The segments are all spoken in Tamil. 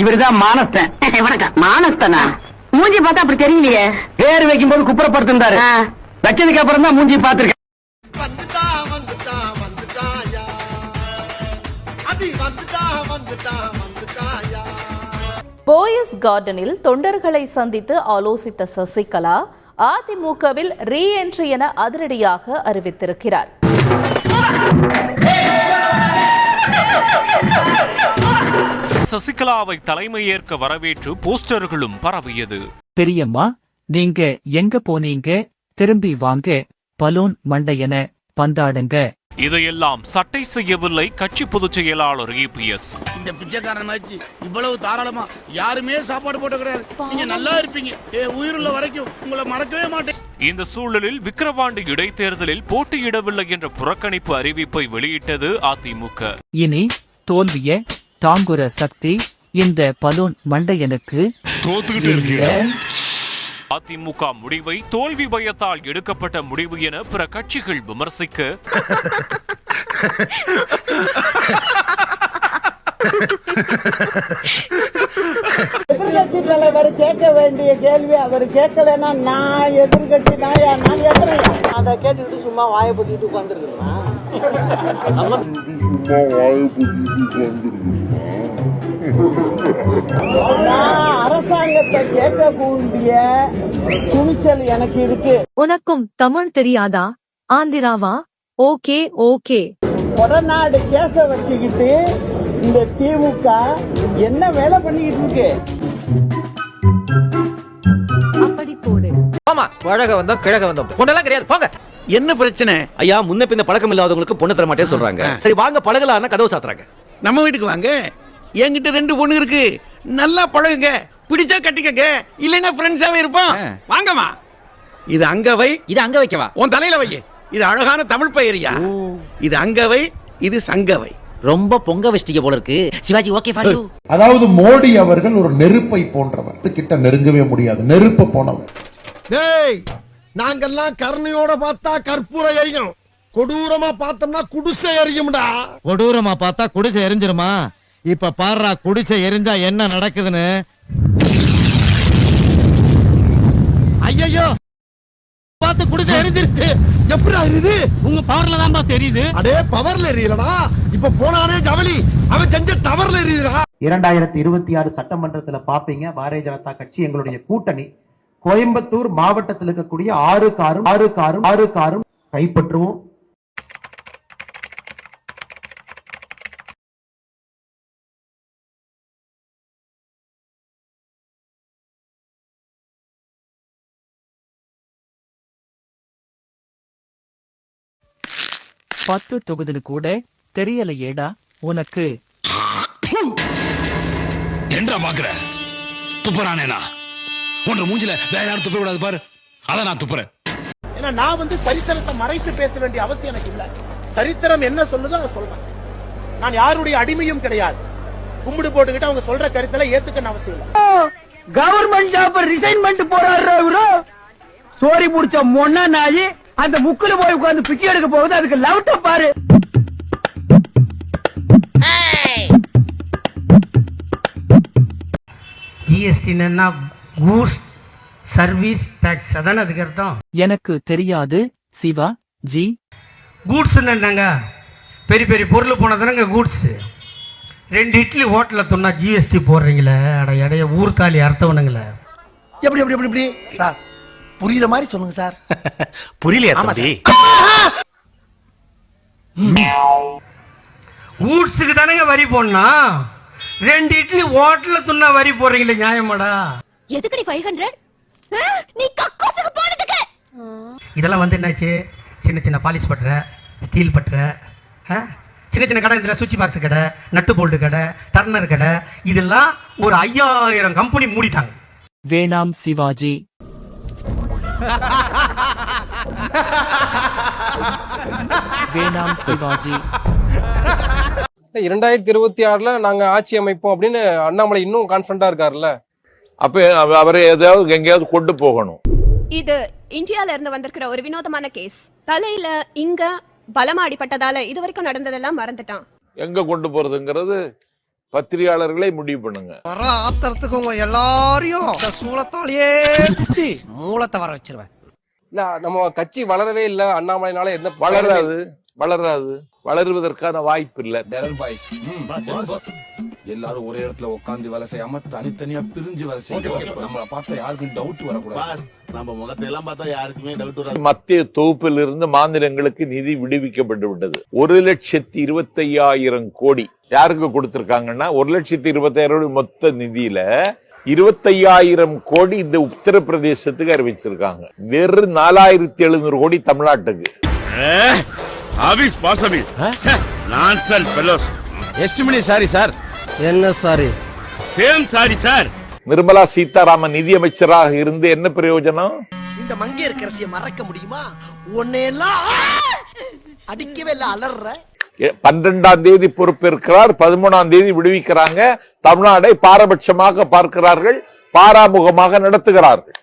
இவருதான் மானஸ்தன் வணக்கம் மானஸ்தனா மூஞ்சி பார்த்தா அப்படி தெரியலையே பேர் வைக்கும்போது குப்புறப்படுத்திருந்தாரு ஆ. வச்சதுக்கு அப்புறம் தான் மூஞ்சி வந்துட்டாயா போயஸ் கார்டனில் தொண்டர்களை சந்தித்து ஆலோசித்த சசிகலா அதிமுகவில் ரீ என்ட்ரி என அதிரடியாக அறிவித்திருக்கிறார் சசிகலாவை தலைமையேற்க வரவேற்று போஸ்டர்களும் பரவியது. பெரியம்மா நீங்க எங்க போனீங்க? திரும்பி வாங்க. பலூன் மண்டையன பந்தாடுங்க. இதையெல்லாம் சட்டை செய்யவில்லை கட்சி பொதுச் செயலாளர் இபிஎஸ் இந்த பிச்சைக்காரன் மாதிரி இவ்வளவு தாராளமா யாருமே சாப்பாடு போட்ட கிடையாது. நீங்க நல்லா இருப்பீங்க. ஏ உயிருள்ள வரைக்கும் உங்களை மறக்கவே மாட்டேன். இந்த சூழலில் விக்கிரவாண்டி இடைத்தேர்தலில் போட்டியிடவில்லை என்ற புறக்கணிப்பு அறிவிப்பை வெளியிட்டது அதிமுக. இனி தோல்விய தாங்குற சக்தி இந்த பலூன் மண்டையனுக்கு. அதிமுக முடிவை தோல்வி பயத்தால் எடுக்கப்பட்ட முடிவு என பிற கட்சிகள் விமர்சிக்க. எதிர்கட்சி தலைவர் கேட்க வேண்டிய கேள்வி அவர் கேட்கலன்னா நான் எதிர்கட்சி நாயா? நான் எதிர்க்க அதை கேட்டுக்கிட்டு சும்மா வாயை பத்திட்டு உட்காந்துருக்கேன் நான் அரசாங்கத்தை கேட்கக்கூடிய துணிச்சல் எனக்கு இருக்கு. உனக்கும் தமிழ் தெரியாதா? ஆந்திராவா? Okay okay. கொடநாடு கேச வச்சுக்கிட்டு இந்த திமுக என்ன வேலை பண்ணிக்கிட்டு இருக்கு? அப்படி போடு. ஆமா வழக வந்தோம் கிழக வந்தோம். பொண்ணெல்லாம் கிடையாது. போங்க. என்ன பிரச்சனை? ஐயா முன்ன பின்ன பழக்கம் இல்லாதவங்களுக்கு பொண்ணு தர மாட்டேன்னு சொல்றாங்க. சரி வாங்க பழகலாம்னா கதவு சாத்துறாங்க. நம்ம வீட்டுக்கு வாங்க. என்கிட்ட ரெண்டு பொண்ணு இருக்கு. நல்லா பழகுங்க. பிடிச்சா கட்டிக்கங்க. இல்லைன்னா ஃப்ரெண்ட்ஸாவே இருப்போம். வாங்கம்மா. இது அங்க வை. இது அங்க வைக்கவா? உன் தலையில வை இது அழகான தமிழ் பெயரியா? இது அங்க வை இது சங்கவை ரொம்ப பொங்க வச்சிட்டீங்க போல இருக்கு. சிவாஜி ஓகே ஃபார் யூ அதாவது மோடி அவர்கள் ஒரு நெருப்பை போன்றவர். கிட்ட நெருங்கவே முடியாது. நெருப்பு போனவர். டேய்! நாங்கெல்லாம் கருணையோட பார்த்தா கற்பூரம் எரியும். கொடூரமா பார்த்தோம்னா குடிசை எரியும்டா. கொடூரமா பார்த்தா குடிசை எரிஞ்சிருமா? இப்ப பாருடா குடிசை எரிஞ்சா என்ன நடக்குதுன்னு. ஐயோ பார்த்து குடிசை எரிஞ்சிருச்சு. எப்படி எரியுது? உங்க பவர்ல தான் தெரியுது. அடே பவர்ல எரியலடா. இப்ப போனானே ஜவலி அவன் செஞ்ச தவறுல எரியுதுடா. இரண்டாயிரத்தி இருபத்தி ஆறு சட்டமன்றத்துல பாப்பீங்க. பாரதிய ஜனதா கட்சி எங்களுடைய கூட்டணி. கோயம்புத்தூர் மாவட்டத்தில் இருக்கக்கூடிய ஆறு காரும் ஆறு காரும் ஆறு காரும் கைப்பற்றுவோம். பத்து தொகுதின்னு கூட தெரியலையேடா உனக்கு. என்ன பாக்குற? துப்புறானேனா? உன்ற மூஞ்சில வேற யாரும் துப்ப கூடாது பாரு. அத நான் துப்புறேன். ஏன்னா நான் வந்து சரித்திரத்தை மறைத்து பேச வேண்டிய அவசியம் எனக்கு இல்ல. சரித்திரம் என்ன சொல்லுதோ அதை சொல்றேன். நான் யாருடைய அடிமையும் கிடையாது. கும்பிடு போட்டுக்கிட்டு அவங்க சொல்ற கருத்துல ஏத்துக்கணும் அவசியம் இல்ல. கவர்மெண்ட் ஜாப் ரிசைன் பண்ணிட்டு போறாரு இவரு? சோரி முடிச்ச மொன்ன நாயி அந்த முக்குல போய் உட்கார்ந்து பிச்சை எடுக்க போகுது அதுக்கு லவுட்ட பாரு. ஜிஎஸ்டி என்ன கூட்ஸ் சர்வீஸ் டாக்ஸ் அதானே அதுக்கு அர்த்தம் எனக்கு தெரியாது சிவா ஜி. கூட்ஸ் என்னங்க பெரிய பெரிய பொருள் போனதுனாங்க கூட்ஸ் ரெண்டு இட்லி ஹோட்டல்ல சொன்னா ஜிஎஸ்டி போடுறீங்களே அட இடைய ஊர்த்தாலி அர்த்தவனுங்களே எப்படி எப்படி எப்படி எப்படி? சார் புரியுற மாதிரி சொல்லுங்க சார். புரியலையா ஆமா தம்பி? கூட்ஸுக்கு தானங்க வரி போடணும். ரெண்டு இட்லி ஹோட்டல்ல சொன்னா வரி போடுறீங்களே நியாயமாடா? எதுக்கடி ஃபைவ் ஹண்ட்ரட் நீ கக்கோசுக்கு போனதுக்கு! இதெல்லாம் வந்து என்னாச்சு? சின்ன சின்ன பாலிஷ் பட்டுற ஸ்டீல் பட்டுற? சின்ன சின்ன கடை இதில் சுவிட்ச் பாக்ஸ் கடை நட்டு போல்டு கடை டர்னர் கடை இதெல்லாம் ஒரு ஐயாயிரம் கம்பெனி மூடிட்டாங்க. வேணாம் சிவாஜி. வேணாம் சிவாஜி. இரண்டாயிரத்தி இருபத்தி ஆறுல நாங்க ஆட்சி அமைப்போம் அப்படின்னு அண்ணாமலை இன்னும் கான்பிடண்டா இருக்காருல்ல. அப்ப அவரை ஏதாவது எங்கேயாவது கொண்டு போகணும். இது இந்தியால இருந்து வந்திருக்கிற ஒரு வினோதமான கேஸ் தலையில இங்க பலமா அடிபட்டதால இது வரைக்கும் நடந்ததெல்லாம் மறந்துட்டான். எங்க கொண்டு போறதுங்கிறது பத்திரிகையாளர்களே முடிவு பண்ணுங்க. வர ஆத்திரத்துக்கு உங்க எல்லாரையும் சூளத்தாலேயே குத்தி மூலத்தை வர வச்சிருவேன். இல்ல நம்ம கட்சி வளரவே இல்ல. அண்ணாமலைனால என்ன வளராது வளராது. வளருவதற்கான வாய்ப்பு இல்ல. எல்லாரும் ஒரே இடத்துல உட்காந்து வேலை செய்யாம தனித்தனியா பிரிஞ்சு வேலை செய்யணும் நம்மள பார்த்தா யாருக்கும் டவுட் வரக்கூடாது. நம்ம முகத்தை எல்லாம் பார்த்தா யாருக்குமே டவுட் மத்திய தொகுப்பில் இருந்து மாநிலங்களுக்கு நிதி விடுவிக்கப்பட்டு விட்டது. ஒரு லட்சத்தி இருபத்தையாயிரம் கோடி யாருக்கு கொடுத்திருக்காங்கன்னா ஒரு லட்சத்தி இருபத்தாயிரம் கோடி மொத்த நிதியில இருபத்தையாயிரம் கோடி இந்த உத்தரப்பிரதேசத்துக்கு அறிவிச்சிருக்காங்க. வெறும் நாலாயிரத்தி எழுநூறு கோடி தமிழ்நாட்டுக்கு. ஆபீஸ் பாசமி நான்சன் ஃபெலோஸ் எஸ்டிமனி சாரி சார் என்ன sorry same sorry sir. Nirmala Sitharaman நிதியமைச்சராக இருந்து என்ன பிரயோஜனம்? இந்த மங்கையர் கரசியை மறக்க முடியுமா? உன்னையெல்லாம் அடிக்கவே இல்ல அலற எ- பன்னிரெண்டாம் தேதி பொறுப்பேற்கிறார் பதிமூணாம் தேதி விடுவிக்கிறாங்க. தமிழ்நாடை பாரபட்சமாக பார்க்கிறார்கள் பாராமுகமாக நடத்துகிறார்கள்.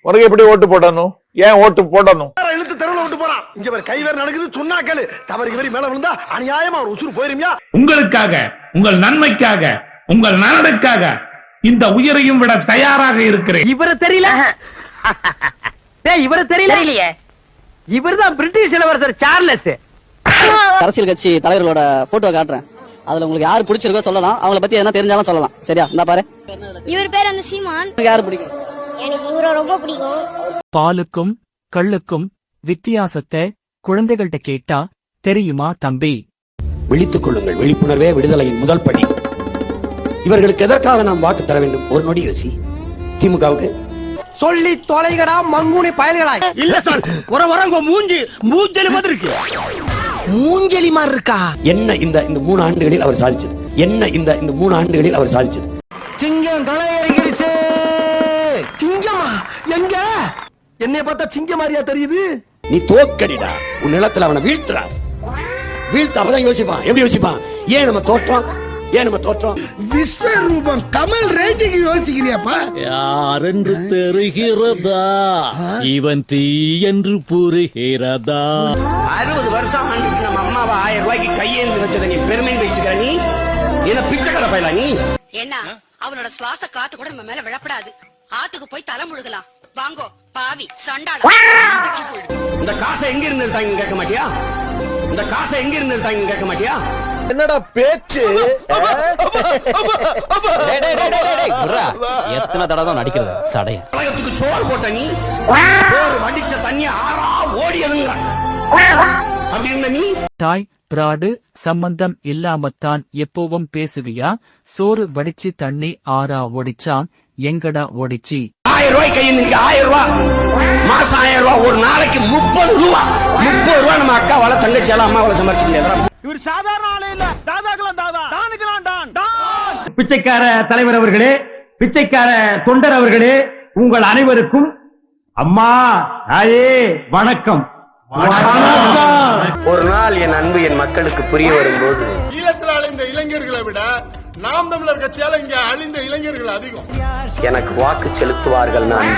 உனக்கு எப்படி ஓட்டு போடணும்? ஏன் ஓட்டு போடணும்? விட்டு போறான் இங்க கை வேற நடக்குது சொன்னா கேளு. தவறு இவரி மேல விழுந்தா அநியாயமா ஒரு உசுறு போயிருமியா? உங்களுக்காக உங்கள் நன்மைக்காக உங்கள் நலனுக்காக இந்த உயிரையும் விட தயாராக இருக்கிறேன். இவரை தெரியல? டேய் இவரை தெரியல? இல்லையே இவர்தான் பிரிட்டிஷ் இளவரசர் சார்லஸ். அரசியல் கட்சி தலைவர்களோட போட்டோ காட்டுறேன். அதுல உங்களுக்கு யாரு பிடிச்சிருக்கோ சொல்லலாம். அவங்கள பத்தி என்ன தெரிஞ்சாலும் சொல்லலாம். சரியா? இந்த பாரு. இவர் பேர் அந்த சீமான். யாரு பிடிக்கும்? எனக்கு இவரை ரொம்ப பிடிக்கும். பாலுக்கும் கள்ளுக்கும் வித்தியாசத்தை குழந்தைகள்கிட்ட கேட்டா தெரியுமா தம்பி? விழித்துக் கொள்ளுங்கள் விழிப்புணர்வே விடுதலையின் முதல் படி. இவர்களுக்கு எதற்காக நாம் வாக்கு தர வேண்டும்? ஒரு நொடி யோசி. திமுகவுக்கு? சொல்லி தொலைகடா மங்குனி பயல்களா இல்ல சார் வர வரங்க மூஞ்சி மூஞ்சலி மாதிரி இருக்கு. மூஞ்சலி மாதிரி இருக்கா? என்ன இந்த இந்த மூணு ஆண்டுகளில் அவர் சாதிச்சது? என்ன இந்த இந்த மூணு ஆண்டுகளில் அவர் சாதிச்சது? சிங்கம் இறங்கிருச்சு சிங்கமா எங்க? என்னைய பார்த்தா சிங்கம் மாதிரியா தெரியுது? நீ தோக்கடிடா. உன் நிலத்துல அவனை வீழ்த்துறா. வீழ்த்த அப்பதான் யோசிப்பான். எப்படி யோசிப்பான்? ஏன் நம்ம தோற்றோம்? ஏன் நம்ம தோற்றோம்? விஸ்வரூபம் கமல் ரேஞ்சுக்கு யோசிக்கிறியாப்பா? யாரென்று தெரிகிறதா? இவன் தீ என்று புரிகிறதா? அறுபது வருஷம் ஆண்டுக்கு நம்ம அம்மாவை ஆயிரம் ரூபாய்க்கு கையேந்து வச்சத நீ பெருமை வச்சுக்கிற நீ? என்ன பிச்சைக்கார பையலா நீ? என்ன அவனோட சுவாச காத்து கூட நம்ம மேல விழப்படாது. ஆத்துக்கு போய் தலை முழுகலாம். வாங்கோ. பாவி சண்டாளா இந்த காசை எங்க இருந்து எடுத்தாங்க கேட்க மாட்டியா? இந்த காசை எங்க இருந்து எடுத்தாங்க கேட்க மாட்டியா? என்னடா பேச்சு? எத்தனை தடவை தான் நடிக்கிறது? சடைய. உலகத்துக்கு சோறு போட்ட நீ சோறு வடிச்ச தண்ணி ஆறா ஓடி எழுங்க நீ? தாய் பிராடு சம்பந்தம் இல்லாமத்தான் எப்பவும் பேசுவியா? சோறு வடிச்சு தண்ணி ஆறா ஒடிச்சான் எங்கடா ஒடிச்சி ஆயிரம் ரூபாய் கையில் நிக்க ஆயிரம் ரூபாய் மாசம் ஆயிரம் ரூபாய் ஒரு நாளைக்கு முப்பது ரூபா. முப்பது ரூபாய் நம்ம அக்காவால தங்கச்சியால அம்மாவால சம்பாதிச்சு இவர் சாதாரண ஆளே இல்ல. தாதாக்கெல்லாம் தாதா. டானுக்கெல்லாம் டான். டான். பிச்சைக்கார தலைவர் அவர்களே பிச்சைக்கார தொண்டர் அவர்களே உங்கள் அனைவருக்கும் அம்மா தாயே வணக்கம். ஒரு நாள் என் அன்பு என் மக்களுக்கு புரிய வரும்போது ஈழத்தில் அழிந்த இளைஞர்களை விட நாம் தமிழர் கட்சியால இங்க அழிந்த இளைஞர்கள் அதிகம். எனக்கு வாக்கு செலுத்துவார்கள் நான்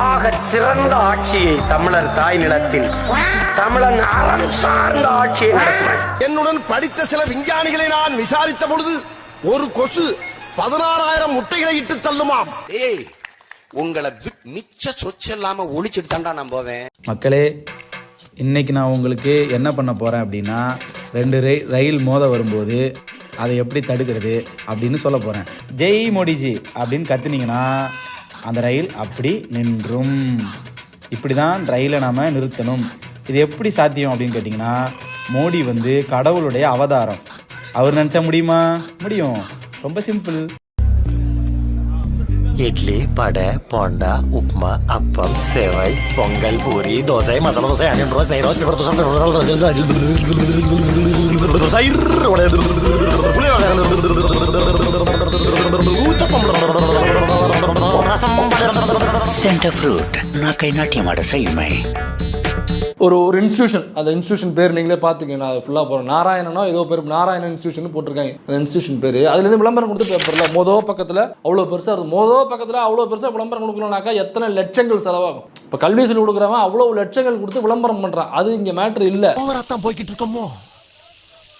ஆக சிறந்த ஆட்சியை தமிழர் தாய் நிலத்தில் தமிழன் அறம் சார்ந்த ஆட்சியை நடத்துவேன் என்னுடன் படித்த சில விஞ்ஞானிகளை நான் விசாரித்த பொழுது ஒரு கொசு பதினாறாயிரம் முட்டைகளை இட்டு தள்ளுமாம். ஏய் உங்களை மிச்ச சொச்சு இல்லாம ஒழிச்சிட்டு தாண்டா நான் போவேன். மக்களே இன்னைக்கு நான் உங்களுக்கு என்ன பண்ண போறேன் அப்படின்னா ரெண்டு ரயில் ரயில் மோத வரும்போது அதை எப்படி தடுக்கிறது அப்படின்னு சொல்ல போகிறேன் ஜெய் மோடிஜி அப்படின்னு கத்துனீங்கன்னா அந்த ரயில் அப்படி நின்றும். இப்படி தான் ரயிலை நாம் நிறுத்தணும். இது எப்படி சாத்தியம் அப்படின்னு கேட்டிங்கன்னா மோடி வந்து கடவுளுடைய அவதாரம். அவர் நினச்சா முடியுமா? முடியும். ரொம்ப simple. Idli vada bonda upma appam sevai pongal puri dosa masala dosa onion roast நெய் ரோஸ் பெப்பர் சென்டர் ஃப்ரூட் நாக்கை நாட்டியமாட செய்யுமை ஒரு ஒரு இன்ஸ்டியூஷன் அந்த இன்ஸ்டியூஷன் பேர் நீங்களே பார்த்துக்கங்க. நான் ஃபுல்லாக போகிறேன் நாராயணனோ ஏதோ பேர் நாராயணன் இன்ஸ்டியூஷன் போட்டிருக்காங்க. அந்த இன்ஸ்டியூஷன் பேர். அதுலேருந்து விளம்பரம் கொடுத்து பேப்பரில் மொதல் பக்கத்தில் அவ்வளோ பெருசாக இருக்கும் மொதல் பக்கத்தில் அவ்வளோ பெருசாக விளம்பரம் கொடுக்கணும்னாக்கா எத்தனை லட்சங்கள் செலவாகும். இப்போ கல்வி சொல்லி கொடுக்குறவன் அவ்வளோ லட்சங்கள் கொடுத்து விளம்பரம் பண்ணுறான் அது இங்கே மேட்ரு இல்லை. போய்கிட்டு இருக்கோமோ?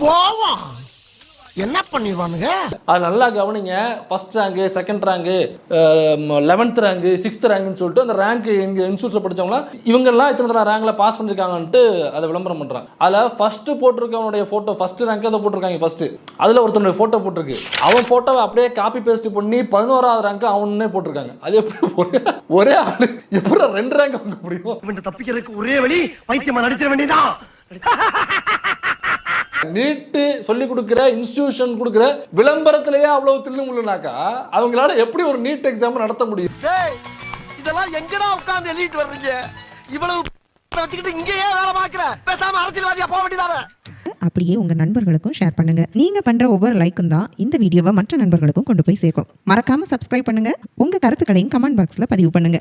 போவான் என்ன பண்ணிடுவானுங்க அது நல்லா கவனிங்க. First rank second rank eleventh rank sixth ரேங்க்னு சொல்லிட்டு அந்த ரேங்க் எங்கள் இன்ஸ்டியூட்டில் படிச்சவங்களா இவங்கெல்லாம் இத்தனை தடவை ரேங்கில் பாஸ் பண்ணிருக்காங்கன்ட்டு அதை விளம்பரம் பண்ணுறாங்க அதில் ஃபர்ஸ்ட் போட்டிருக்கவனுடைய ஃபோட்டோ ஃபர்ஸ்ட் ரேங்க் அதை போட்டிருக்காங்க ஃபர்ஸ்ட் அதில் ஒருத்தனுடைய ஃபோட்டோ போட்டிருக்கு. அவன் ஃபோட்டோவை அப்படியே காப்பி பேஸ்ட் பண்ணி பதினோராவது ரேங்க் அவனே போட்டிருக்காங்க. அது எப்படி ஒரே ஒரே ஆளு எப்படி ரெண்டு ரேங்க் வாங்க முடியும் தப்பிக்கிறதுக்கு ஒரே வழி வைத்தியமா நடிச்சிட வேண்டியதான் நீட்டு சொல்லி கொடுக்குற இன்ஸ்டிடியூஷன் கொடுக்குற விளம்பரத்திலேயே அவ்வளவு தில்லு முள்ளுனாக்கா அவங்களால எப்படி ஒரு நீட் எக்ஸாம் நடத்த முடியும்? டேய் இதெல்லாம் எங்கடா உட்கார்ந்து எழுதிட்டு வர்றீங்க? இவ்வளவு வச்சுக்கிட்டு இங்கேயே வேலை பாக்குற பேசாம அரசியல்வாதியா போக வேண்டியதானே? அப்படியே உங்க நண்பர்களுக்கும் ஷேர் பண்ணுங்க. நீங்க பண்ற ஒவ்வொரு லைக்கும் தான் இந்த வீடியோவை மற்ற நண்பர்களுக்கும் கொண்டு போய் சேர்க்கும். மறக்காம சப்ஸ்கிரைப் பண்ணுங்க. உங்க கருத்துக்களையும் கமெண்ட் பாக்ஸ்ல பதிவு பண்ணுங்க.